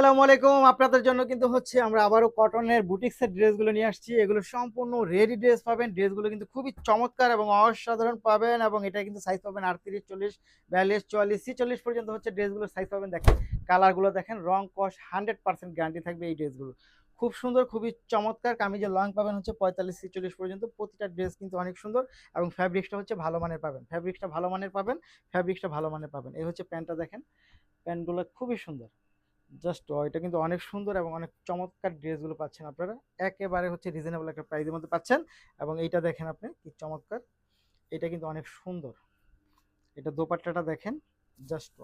আসসালামু আলাইকুম। আপনাদের জন্য কিন্তু হচ্ছে আমরা আবারও কটনের বুটিক্সের ড্রেসগুলো নিয়ে আসছি। এগুলো সম্পূর্ণ রেডি ড্রেস পাবেন। ড্রেসগুলো কিন্তু খুবই চমৎকার এবং অসাধারণ পাবেন এবং এটা কিন্তু সাইজ পাবেন আটত্রিশ, চল্লিশ, বিয়াল্লিশ, চুয়াল্লিশ, ছিচল্লিশ পর্যন্ত হচ্ছে ড্রেসগুলোর সাইজ পাবেন। দেখেন কালারগুলো দেখেন, রং কস হান্ড্রেড পার্সেন্ট গ্যারান্টি থাকবে এই ড্রেসগুলো খুব সুন্দর, খুবই চমৎকার। কামিজের লং পাবেন হচ্ছে পঁয়তাল্লিশ, ছিচল্লিশ পর্যন্ত। প্রতিটা ড্রেস কিন্তু অনেক সুন্দর এবং ফ্যাব্রিক্সটা হচ্ছে ভালো মানের পাবেন। ফ্যাব্রিক্সটা ভালো মানের পাবেন ফ্যাব্রিক্সটা ভালো মানের পাবেন। এই হচ্ছে প্যান্টটা দেখেন। প্যান্টগুলো খুবই সুন্দর। জাস্ট এটা কিন্তু অনেক সুন্দর এবং অনেক চমৎকার ড্রেসগুলো পাচ্ছেন আপনারা। একেবারে হচ্ছে রিজনেবল একটা প্রাইসের মধ্যে পাচ্ছেন এবং এইটা দেখেন আপনি, কি চমৎকার। এটা কিন্তু অনেক সুন্দর। এটা দোপাট্টাটা দেখেন, জাস্ট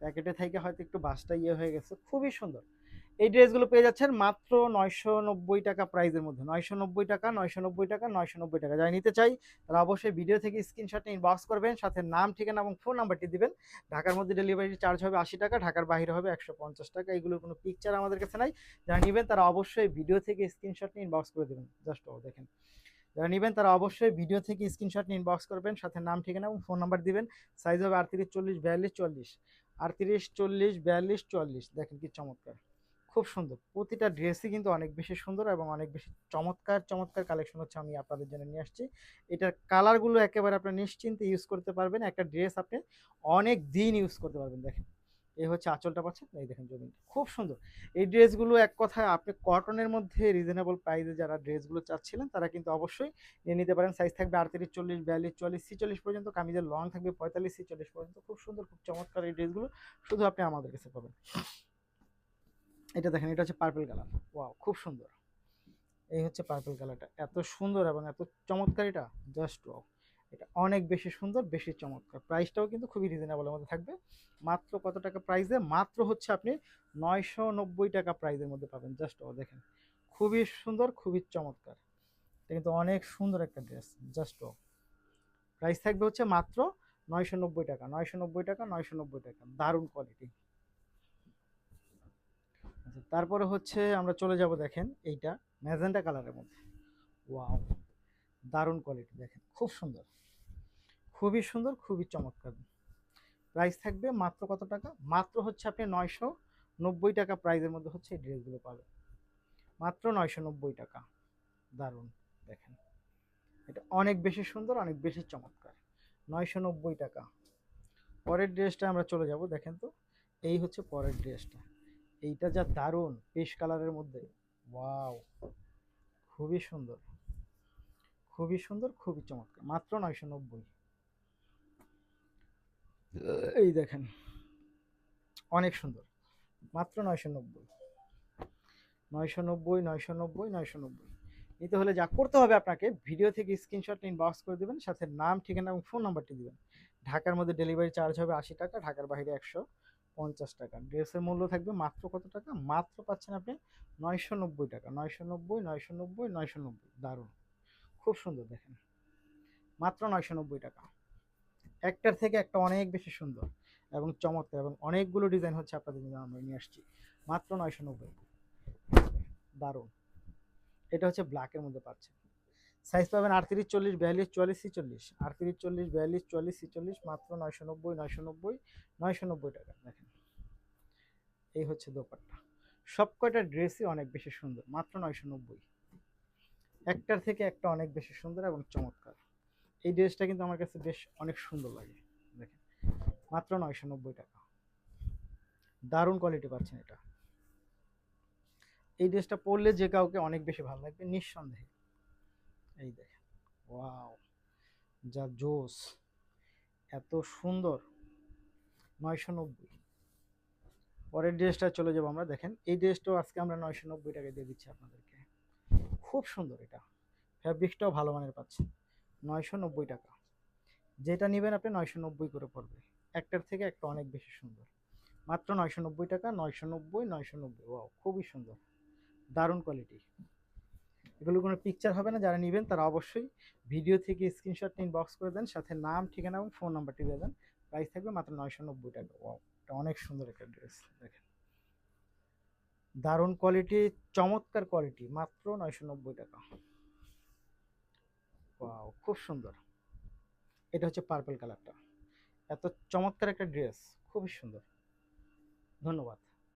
প্যাকেটে থেকে হয়তো একটু বাসটা ইয়ে হয়ে গেছে, খুবই সুন্দর। এই ড্রেসগুলো পেয়ে যাচ্ছেন মাত্র নয়শো নব্বই টাকা প্রাইজের মধ্যে। নয়শো নব্বই টাকা নয়শো নব্বই টাকা নয়শো নব্বই টাকা। যাই নিতে চাই তারা অবশ্যই ভিডিও থেকে স্ক্রিনশট নিয়ে ইনবক্স করবেন, সাথে নাম, ঠিকানা এবং ফোন নাম্বারটি দিবেন। ঢাকার মধ্যে ডেলিভারি চার্জ হবে আশি টাকা, ঢাকার বাইরে হবে একশো পঞ্চাশ টাকা। এগুলোর কোনো পিকচার আমাদের কাছে নাই। যারা নেবেন তারা অবশ্যই ভিডিও থেকে স্ক্রিনশট নিয়ে ইনবক্স করে দেবেন। জাস্ট দেখেন। যারা নেবেন তারা অবশ্যই ভিডিও থেকে স্ক্রিনশট নিয়ে ইনবক্স করবেন, সাথে নাম, ঠিকানা এবং ফোন নাম্বার দিবেন। সাইজ হবে আটত্রিশ, চল্লিশ, বিয়াল্লিশ, চল্লিশ। আটত্রিশ, চল্লিশ, বিয়াল্লিশ চুয়াল্লিশ দেখেন কি চমৎকার। খুব সুন্দর। প্রতিটা ড্রেসই কিন্তু অনেক বেশি সুন্দর এবং অনেক বেশি চমৎকার চমৎকার কালেকশন হচ্ছে আমি আপনাদের জন্য নিয়ে আসছি। এটার কালারগুলো একেবারে আপনি নিশ্চিন্তে ইউজ করতে পারবেন। একটা ড্রেস আপনি অনেক দিন ইউজ করতে পারবেন। দেখেন, এই হচ্ছে আঁচলটা পাচ্ছেন, এই দেখেন জমিন খুব সুন্দর। এই ড্রেসগুলো এক কথায় আপনি কটনের মধ্যে রিজনেবল প্রাইসে যারা ড্রেসগুলো চাচ্ছিলেন, তারা কিন্তু অবশ্যই নিয়ে নিতে পারেন। সাইজ থাকবে আটত্রিশ, চল্লিশ, বিয়াল্লিশ, চল্লিশ, ছিচল্লিশ পর্যন্ত। কামিজের লং থাকবে পঁয়তাল্লিশ, ছিচল্লিশ পর্যন্ত। খুব সুন্দর, খুব চমৎকার এই ড্রেসগুলো শুধু আপনি আমাদের কাছে পাবেন। এটা দেখেন, এটা হচ্ছে পার্পল কালার ওয়াও খুব সুন্দর। এই হচ্ছে পার্পল কালারটা এত সুন্দর এবং এত চমৎকার এটা? জাস্ট ওয়াও এটা অনেক বেশি সুন্দর, বেশি চমৎকার। প্রাইসটাও কিন্তু খুবই রিজনেবলের মধ্যে থাকবে। মাত্র কত টাকা প্রাইসে মাত্র হচ্ছে আপনি নয়শো নব্বই টাকা প্রাইসের মধ্যে পাবেন। জাস্ট ও দেখেন। খুবই সুন্দর, খুবই চমৎকার। এটা কিন্তু অনেক সুন্দর একটা ড্রেস জাস্ট ও প্রাইস থাকবে হচ্ছে মাত্র নয়শো নব্বই টাকা। নয়শো নব্বই টাকা, নয়শো নব্বই টাকা। দারুণ কোয়ালিটি তারপরে হচ্ছে আমরা চলে যাব দেখেন এইটা ম্যাজেন্টা কালারের মধ্যে। ওয়াও, দারুণ কোয়ালিটি দেখেন, খুব সুন্দর। খুবই সুন্দর, খুবই চমৎকার। প্রাইস থাকবে মাত্র কত টাকা? মাত্র হচ্ছে আপনি নয়শো নব্বই টাকা প্রাইসের মধ্যে হচ্ছে এই ড্রেসগুলো পাবেন। মাত্র নয়শো নব্বই টাকা। দারুণ, দেখেন। এটা অনেক বেশি সুন্দর, অনেক বেশি চমৎকার। নয়শো নব্বই টাকা। পরের ড্রেসটা আমরা চলে যাব, দেখেন তো। এই হচ্ছে পরের ড্রেসটা এইটা যা দারুণ পেশ কালারের মধ্যে। ওয়াও খুবই সুন্দর। খুবই সুন্দর, খুবই চমৎকার। মাত্র নয়শো নব্বই। এই দেখেন। অনেক সুন্দর। মাত্র নয়শো নব্বই। নয়শো নব্বই নয়শো নব্বই নয়শো নব্বই। নিতে হলে যা করতে হবে আপনাকে ভিডিও থেকে স্ক্রিনশট ইনবক্স করে দেবেন, সাথে নাম, ঠিকানা এবং ফোন নাম্বারটি দেবেন। ঢাকার মধ্যে ডেলিভারি চার্জ হবে আশি টাকা, ঢাকার বাইরে একশো। পঞ্চাশ টাকা। ড্রেসের মূল্য থাকবে মাত্র কত টাকা? মাত্র পাচ্ছেন আপনি নয়শো নব্বই টাকা। নয়শো নব্বই নয়শো নব্বই নয়শো নব্বই। দারুণ। খুব সুন্দর দেখেন। মাত্র নয়শো নব্বই টাকা। একটার থেকে একটা অনেক বেশি সুন্দর এবং চমৎকার এবং অনেকগুলো ডিজাইন হচ্ছে আপনাদের জন্য আমরা নিয়ে আসছি। মাত্র নয়শো নব্বই। দারুণ। এটা হচ্ছে ব্ল্যাকের মধ্যে পাচ্ছেন। সাইজ পাবেন আটত্রিশ, চল্লিশ, বিয়াল্লিশ চুয়াল্লিশ ছিচল্লিশ আটত্রিশ, চল্লিশ, বিয়াল্লিশ চুয়াল্লিশ ছিচল্লিশ, মাত্র নয়শো নব্বই নয়শো নব্বই নয়শো নব্বই টাকা। দেখেন। এই হচ্ছে দোপাট্টা। সব কয়টা ড্রেসই অনেক বেশি সুন্দর, মাত্র নয়শো নব্বই। একটার থেকে একটা অনেক বেশি সুন্দর এবং চমৎকার। এই ড্রেসটা কিন্তু আমার কাছে বেশ অনেক সুন্দর লাগে, দেখেন। মাত্র নয়শো নব্বই টাকা। দারুণ কোয়ালিটি পাচ্ছেন এটা। এই ড্রেসটা পরলে যে কাউকে অনেক বেশি ভালো লাগবে, নিঃসন্দেহে। এই দেখেন, ওয়াও, যা জোস, এত সুন্দর। নয়শো নব্বই। পরের ড্রেসটা চলে যাব আমরা, দেখেন। এই ড্রেসটাও আজকে আমরা নয়শো নব্বই টাকা দিয়ে দিচ্ছি আপনাদেরকে। খুব সুন্দর এটা। ফ্যাব্রিকটাও ভালো মানের পাচ্ছেন নয়শো নব্বই টাকা। যেটা নেবেন আপনি নয়শো নব্বই করে পড়বে। একটার থেকে একটা অনেক বেশি সুন্দর। মাত্র নয়শো নব্বই টাকা, নয়শো নব্বই নয়শো নব্বই। ওয়াও, খুবই সুন্দর। দারুণ কোয়ালিটি এগুলো কোনো পিকচার হবে না, যারা নেবেন তারা অবশ্যই ভিডিও থেকে স্ক্রিনশট নিন বক্স করে দেন, সাথে নাম, ঠিকানা এবং ফোন নাম্বারটি দিয়ে দেন। প্রাইস থাকবে মাত্র নয়শো নব্বই টাকা। ওয়াও। এটা অনেক সুন্দর একটা ড্রেস, দেখেন। দারুণ কোয়ালিটি চমৎকার কোয়ালিটি মাত্র নয়শো নব্বই টাকা। খুব সুন্দর। এটা হচ্ছে পার্পল কালারটা এত চমৎকার একটা ড্রেস খুবই সুন্দর। ধন্যবাদ।